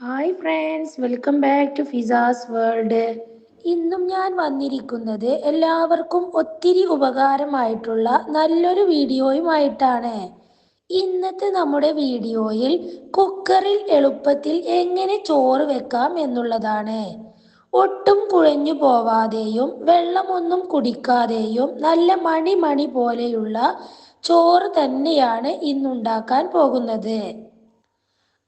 Hi friends welcome back to Fiza's world ഇന്നും ഞാൻ വന്നിരിക്കുന്നത് എല്ലാവർക്കും ഒത്തിരി ഉപകാരമായിട്ടുള്ള നല്ലൊരു വീഡിയോയുമായിട്ടാണ്. ഇന്നത്തെ നമ്മുടെ വീഡിയോയിൽ കുക്കറിൽ എളുപ്പത്തിൽ എങ്ങനെ ചോറ് വെക്കാം എന്നുള്ളതാണ്. ഒട്ടും കുഴഞ്ഞു പോവാതെയും വെള്ളമൊന്നും കുടിക്കാതെയും നല്ല മണി മണി പോലെയുള്ള ചോറ് തന്നെയാണ് ഇന്നുണ്ടാക്കാൻ പോകുന്നത്.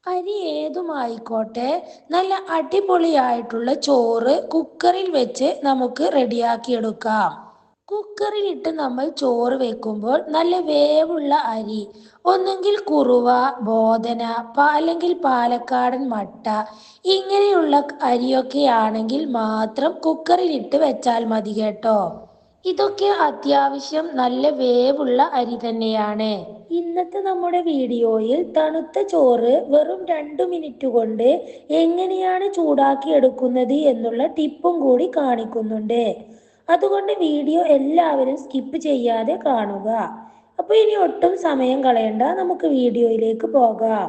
അരി ഏതുമായിക്കോട്ടെ നല്ല അടിപൊളിയായിട്ടുള്ള ചോറ് കുക്കറിൽ വെച്ച് നമുക്ക് റെഡിയാക്കിയെടുക്കാം. കുക്കറിലിട്ട് നമ്മൾ ചോറ് വെക്കുമ്പോൾ നല്ല വേവുള്ള അരി ഒന്നെങ്കിൽ കുറുവ ബോധന അല്ലെങ്കിൽ പാലക്കാടൻ മട്ട ഇങ്ങനെയുള്ള അരിയൊക്കെ ആണെങ്കിൽ മാത്രം കുക്കറിൽ ഇട്ട് വെച്ചാൽ മതി കേട്ടോ. ഇതൊക്കെ അത്യാവശ്യം നല്ല വേവുള്ള അരി തന്നെയാണ്. ഇന്നത്തെ നമ്മുടെ വീഡിയോയിൽ തണുത്ത ചോറ് വെറും രണ്ടു മിനിറ്റ് കൊണ്ട് എങ്ങനെയാണ് ചൂടാക്കി എടുക്കുന്നത് എന്നുള്ള ടിപ്പും കൂടി കാണിക്കുന്നുണ്ട്. അതുകൊണ്ട് വീഡിയോ എല്ലാവരും സ്കിപ്പ് ചെയ്യാതെ കാണുക. അപ്പോൾ ഇനി ഒട്ടും സമയം കളയണ്ട. നമുക്ക് വീഡിയോയിലേക്ക് പോകാം.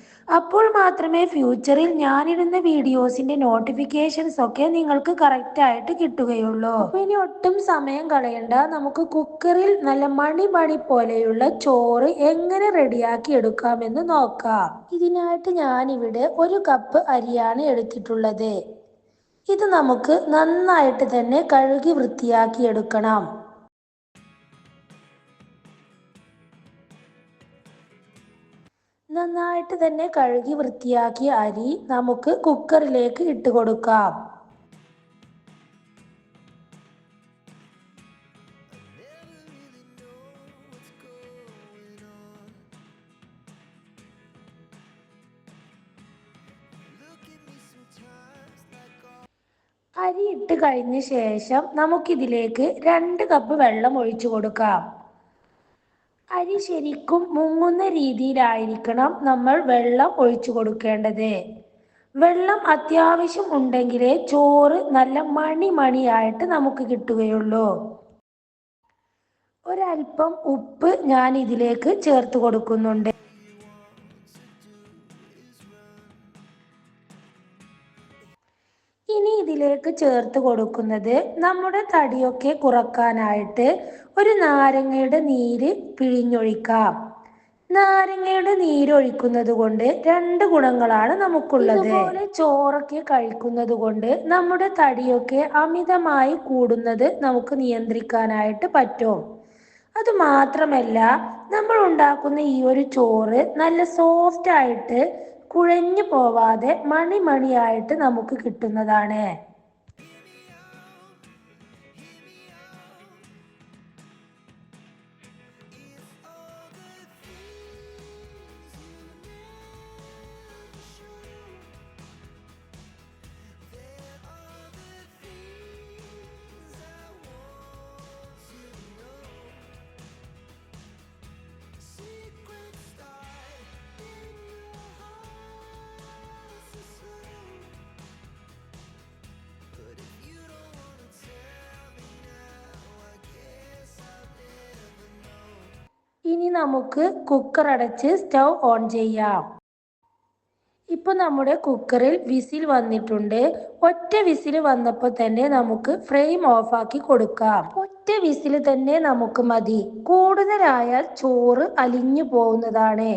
അപ്പോൾ മാത്രമേ ഫ്യൂച്ചറിൽ ഞാനിടുന്ന വീഡിയോസിന്റെ നോട്ടിഫിക്കേഷൻസ് ഒക്കെ നിങ്ങൾക്ക് കറക്റ്റ് ആയിട്ട് കിട്ടുകയുള്ളൂ. ഇനി ഒട്ടും സമയം കളയണ്ട. നമുക്ക് കുക്കറിൽ നല്ല മണി മണി പോലെയുള്ള ചോറ് എങ്ങനെ റെഡിയാക്കി എടുക്കാമെന്ന് നോക്കാം. ഇതിനായിട്ട് ഞാനിവിടെ ഒരു കപ്പ് അരിയാണ് എടുത്തിട്ടുള്ളത്. ഇത് നമുക്ക് നന്നായിട്ട് തന്നെ കഴുകി വൃത്തിയാക്കി എടുക്കണം. നന്നായിട്ട് തന്നെ കഴുകി വൃത്തിയാക്കിയ അരി നമുക്ക് കുക്കറിലേക്ക് ഇട്ട് കൊടുക്കാം. അരി ഇട്ട് കഴിഞ്ഞ ശേഷം നമുക്കിതിലേക്ക് രണ്ട് കപ്പ് വെള്ളം ഒഴിച്ചു കൊടുക്കാം. അരി ശരിക്കും മുങ്ങുന്ന രീതിയിലായിരിക്കണം നമ്മൾ വെള്ളം ഒഴിച്ചു കൊടുക്കേണ്ടത്. വെള്ളം അത്യാവശ്യം ഉണ്ടെങ്കിലേ ചോറ് നല്ല മണി മണിയായിട്ട് നമുക്ക് കിട്ടുകയുള്ളൂ. ഒരൽപ്പം ഉപ്പ് ഞാൻ ഇതിലേക്ക് ചേർത്ത് കൊടുക്കുന്നുണ്ട്. ഇനി ഇതിലേക്ക് ചേർത്ത് കൊടുക്കുന്നത് നമ്മുടെ തടിയൊക്കെ കുറക്കാനായിട്ട് ഒരു നാരങ്ങയുടെ നീര് പിഴിഞ്ഞൊഴിക്കാം. നാരങ്ങയുടെ നീരൊഴിക്കുന്നത് കൊണ്ട് രണ്ട് ഗുണങ്ങളാണ് നമുക്കുള്ളത്. ചോറൊക്കെ കഴിക്കുന്നത് കൊണ്ട് നമ്മുടെ തടിയൊക്കെ അമിതമായി കൂടുന്നത് നമുക്ക് നിയന്ത്രിക്കാനായിട്ട് പറ്റും. അത് മാത്രമല്ല നമ്മൾ ഉണ്ടാക്കുന്ന ഈ ഒരു ചോറ് നല്ല സോഫ്റ്റ് ആയിട്ട് കുഴഞ്ഞു പോവാതെ മണിമണിയായിട്ട് നമുക്ക് കിട്ടുന്നതാണ്. ഇനി നമുക്ക് കുക്കർ അടച്ച് സ്റ്റൗ ഓൺ ചെയ്യാം. ഇപ്പൊ നമ്മുടെ കുക്കറിൽ വിസിൽ വന്നിട്ടുണ്ട്. ഒറ്റ വിസിൽ വന്നപ്പോൾ തന്നെ നമുക്ക് ഫ്രെയിം ഓഫ് ആക്കി കൊടുക്കാം. ഒറ്റ വിസിൽ തന്നെ നമുക്ക് മതി. കൂടുതലായാൽ ചോറ് അലിഞ്ഞു പോകുന്നതാണ്.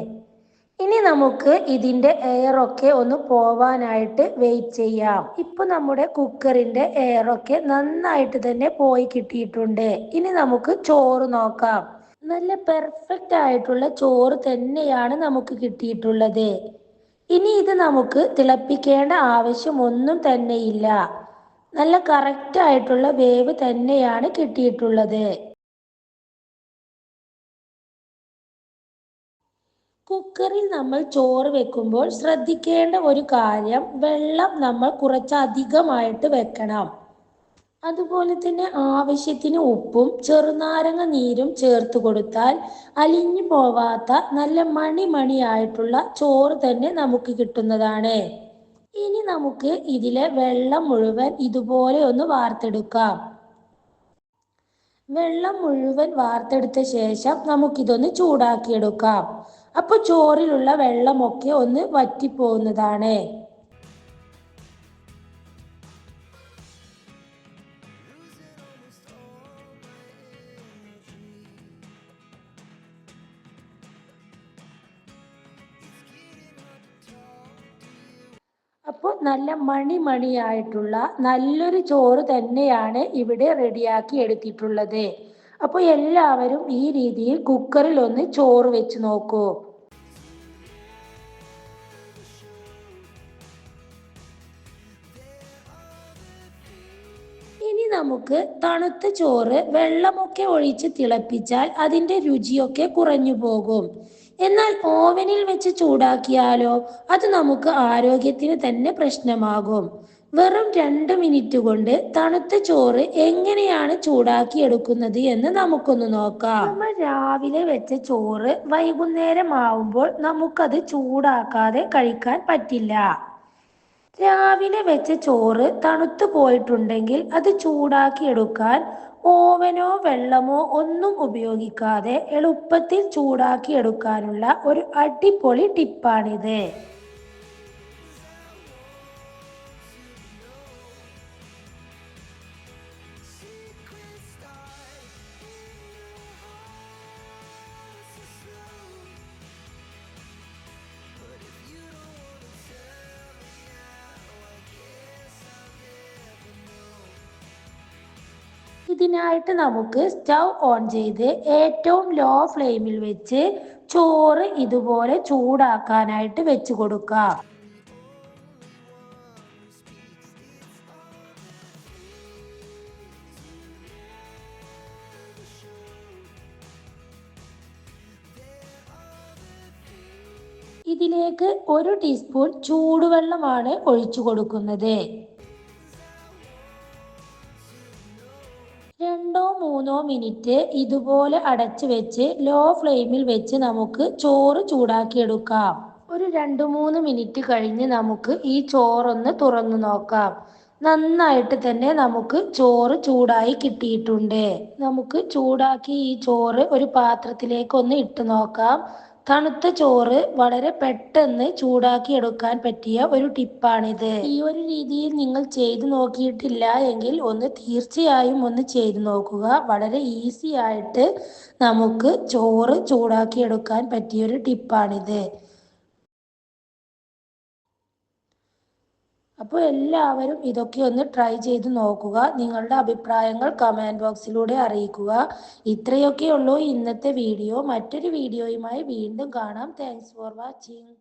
ഇനി നമുക്ക് ഇതിന്റെ എയർ ഒക്കെ ഒന്ന് പോവാനായിട്ട് വെയിറ്റ് ചെയ്യാം. ഇപ്പൊ നമ്മുടെ കുക്കറിന്റെ എയർ ഒക്കെ നന്നായിട്ട് തന്നെ പോയി കിട്ടിയിട്ടുണ്ട്. ഇനി നമുക്ക് ചോറ് നോക്കാം. നല്ല പെർഫെക്റ്റ് ആയിട്ടുള്ള ചോറ് തന്നെയാണ് നമുക്ക് കിട്ടിയിട്ടുള്ളത്. ഇനി ഇത് നമുക്ക് തിളപ്പിക്കേണ്ട ആവശ്യമൊന്നും തന്നെയില്ല. നല്ല കറക്റ്റ് ആയിട്ടുള്ള വേവ് തന്നെയാണ് കിട്ടിയിട്ടുള്ളത്. കുക്കറിൽ നമ്മൾ ചോറ് വെക്കുമ്പോൾ ശ്രദ്ധിക്കേണ്ട ഒരു കാര്യം വെള്ളം നമ്മൾ കുറച്ചധികമായിട്ട് വെക്കണം. അതുപോലെ തന്നെ ആവശ്യത്തിന് ഉപ്പും ചെറുനാരങ്ങ നീരും ചേർത്ത് കൊടുത്താൽ അലിഞ്ഞു പോവാത്ത നല്ല മണി മണിയായിട്ടുള്ള ചോറ് തന്നെ നമുക്ക് കിട്ടുന്നതാണ്. ഇനി നമുക്ക് ഇതിലെ വെള്ളം മുഴുവൻ ഇതുപോലെ ഒന്ന് വാർത്തെടുക്കാം. വെള്ളം മുഴുവൻ വാർത്തെടുത്ത ശേഷം നമുക്കിതൊന്ന് ചൂടാക്കിയെടുക്കാം. അപ്പോൾ ചോറിലുള്ള വെള്ളമൊക്കെ ഒന്ന് വറ്റിപ്പോകുന്നതാണ്. അപ്പോൾ നല്ല മണിമണിയായിട്ടുള്ള നല്ലൊരു ചോറ് തന്നെയാണ് ഇവിടെ റെഡിയാക്കി എടുത്തിട്ടുള്ളത്. അപ്പോൾ എല്ലാവരും ഈ രീതിയിൽ കുക്കറിൽ ഒന്ന് ചോറ് വെച്ച് നോക്കൂ. ഇനി നമുക്ക് തണുത്ത ചോറ് വെള്ളമൊക്കെ ഒഴിച്ച് തിളപ്പിച്ചാൽ അതിന്റെ രുചിയൊക്കെ കുറഞ്ഞു പോകും. എന്നാൽ ഓവനിൽ വെച്ച് ചൂടാക്കിയാലോ അത് നമുക്ക് ആരോഗ്യത്തിന് തന്നെ പ്രശ്നമാകും. വെറും രണ്ട് മിനിറ്റ് കൊണ്ട് തണുത്ത ചോറ് എങ്ങനെയാണ് ചൂടാക്കി എടുക്കുന്നത് എന്ന് നമുക്കൊന്ന് നോക്കാം. നമ്മൾ രാവിലെ വെച്ച ചോറ് വൈകുന്നേരം ആവുമ്പോൾ നമുക്കത് ചൂടാക്കാതെ കഴിക്കാൻ പറ്റില്ല. രാവിലെ വെച്ച ചോറ് തണുത്തു പോയിട്ടുണ്ടെങ്കിൽ അത് ചൂടാക്കി എടുക്കാൻ ഓവനോ വെള്ളമോ ഒന്നും ഉപയോഗിക്കാതെ എളുപ്പത്തിൽ ചൂടാക്കി എടുക്കാനുള്ള ഒരു അടിപൊളി ടിപ്പാണിത്. ഇതിനായിട്ട് നമുക്ക് സ്റ്റൗ ഓൺ ചെയ്ത് ഏറ്റവും ലോ ഫ്ലെയിമിൽ വെച്ച് ചോറ് ഇതുപോലെ ചൂടാക്കാനായിട്ട് വെച്ച് കൊടുക്കാം. ഇതിലേക്ക് ഒരു ടീസ്പൂൺ ചൂടുവെള്ളമാണ് ഒഴിച്ചു കൊടുക്കുന്നത്. മൂന്നോ മിനിറ്റ് ഇതുപോലെ അടച്ചു വെച്ച് ലോ ഫ്ലെയിമിൽ വെച്ച് നമുക്ക് ചോറ് ചൂടാക്കിയെടുക്കാം. ഒരു രണ്ട് മൂന്ന് മിനിറ്റ് കഴിഞ്ഞ് നമുക്ക് ഈ ചോറൊന്ന് തുറന്നു നോക്കാം. നന്നായിട്ട് തന്നെ നമുക്ക് ചോറ് ചൂടായി കിട്ടിയിട്ടുണ്ട്. നമുക്ക് ചൂടാക്കി ഈ ചോറ് ഒരു പാത്രത്തിലേക്ക് ഒന്ന് ഇട്ട് നോക്കാം. തണുത്ത ചോറ് വളരെ പെട്ടെന്ന് ചൂടാക്കി എടുക്കാൻ പറ്റിയ ഒരു ടിപ്പാണിത്. ഈ ഒരു രീതിയിൽ നിങ്ങൾ ചെയ്തു നോക്കിയിട്ടില്ല എങ്കിൽ ഒന്ന് തീർച്ചയായും ഒന്ന് ചെയ്തു നോക്കുക. വളരെ ഈസി ആയിട്ട് നമുക്ക് ചോറ് ചൂടാക്കി എടുക്കാൻ പറ്റിയ ഒരു ടിപ്പാണിത്. അപ്പോൾ എല്ലാവരും ഇതൊക്കെ ഒന്ന് ട്രൈ ചെയ്ത് നോക്കുക. നിങ്ങളുടെ അഭിപ്രായങ്ങൾ കമന്റ് ബോക്സിലൂടെ അറിയിക്കുക. ഇത്രയൊക്കെ ഉള്ളൂ ഇന്നത്തെ വീഡിയോ മറ്റൊരു വീഡിയോയുമായി വീണ്ടും കാണാം. Thanks for watching